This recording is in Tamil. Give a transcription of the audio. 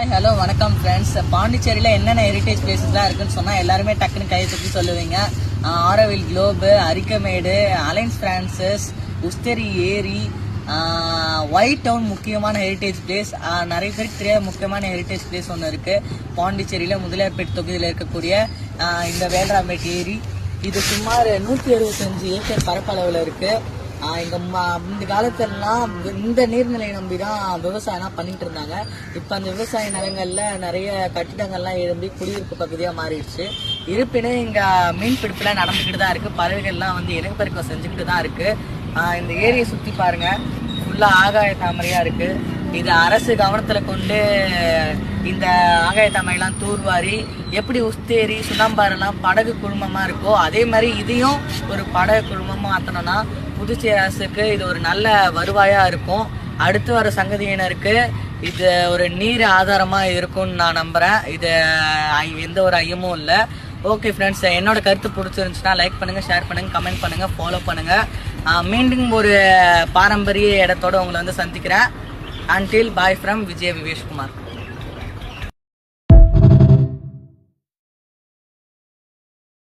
ஹலோ வணக்கம் ஃப்ரெண்ட்ஸ் பாண்டிச்சேரியில் என்னென்ன ஹெரிட்டேஜ் பிளேசஸ்லாம் இருக்குன்னு சொன்னால் எல்லாருமே டக்குன்னு கையை தூக்கி சொல்லுவீங்க. ஆரோவில் குளோபு அரிக்கமேடு அலைன்ஸ் ஃப்ரான்சஸ் உஸ்தரி ஏரி ஒயிட் டவுன் முக்கியமான ஹெரிட்டேஜ் பிளேஸ் நிறைய பேருக்கு தெரியாத முக்கியமான ஹெரிட்டேஜ் பிளேஸ் ஒன்று இருக்குது பாண்டிச்சேரியில் முதலியார்பேட் தொகுதியில் இருக்கக்கூடிய இந்த வேல்ராம்பேட் ஏரி. இது சுமார் நூற்றி அறுபத்தஞ்சு ஏக்கர் பரப்பளவில் இருக்குது எங்கள் இந்த காலத்துலலாம் இந்த நீர்நிலையை நம்பி தான் விவசாயம்லாம் பண்ணிட்டு இருந்தாங்க. இப்போ அந்த விவசாய நிலங்கள்ல நிறைய கட்டிடங்கள்லாம் எழும்பி குடியிருப்பு பகுதியாக மாறிடுச்சு. இருப்பினும் இங்க மீன் பிடிப்புல நடந்துக்கிட்டு தான் இருக்கு. பறவைகள்லாம் வந்து இனப்பெருக்கம் செஞ்சுக்கிட்டு தான் இருக்கு. இந்த ஏரியை சுத்தி பாருங்க. ஃபுல்லா ஆகாய தாமரையா இருக்கு. இது அரசு கவனத்துல கொண்டு இந்த ஆகாய தாமரைலாம் தூர்வாரி எப்படி உஸ்தேரி சுண்ணாம்பாரெல்லாம் படகு குழுமமா இருக்கோ அதே மாதிரி இதையும் ஒரு படகு குழுமமா மாத்தணும்னா புதுச்சேரி அரசுக்கு இது ஒரு நல்ல வருவாயா இருக்கும். அடுத்து வர சங்கதியினருக்கு இது ஒரு நீர் ஆதாரமா இருக்கும்னு நான் நம்புறேன். இது ஐ- எந்த ஒரு ஐயமும் இல்லை. ஓகே ஃப்ரெண்ட்ஸ் என்னோட கருத்து பிடிச்சிருந்துச்சுன்னா லைக் பண்ணுங்க ஷேர் பண்ணுங்க கமெண்ட் பண்ணுங்க ஃபாலோ பண்ணுங்க. மீண்டும் ஒரு பாரம்பரிய இடத்தோட உங்களை வந்து சந்திக்கிறேன். Until bye from Vijay Viveshkumar.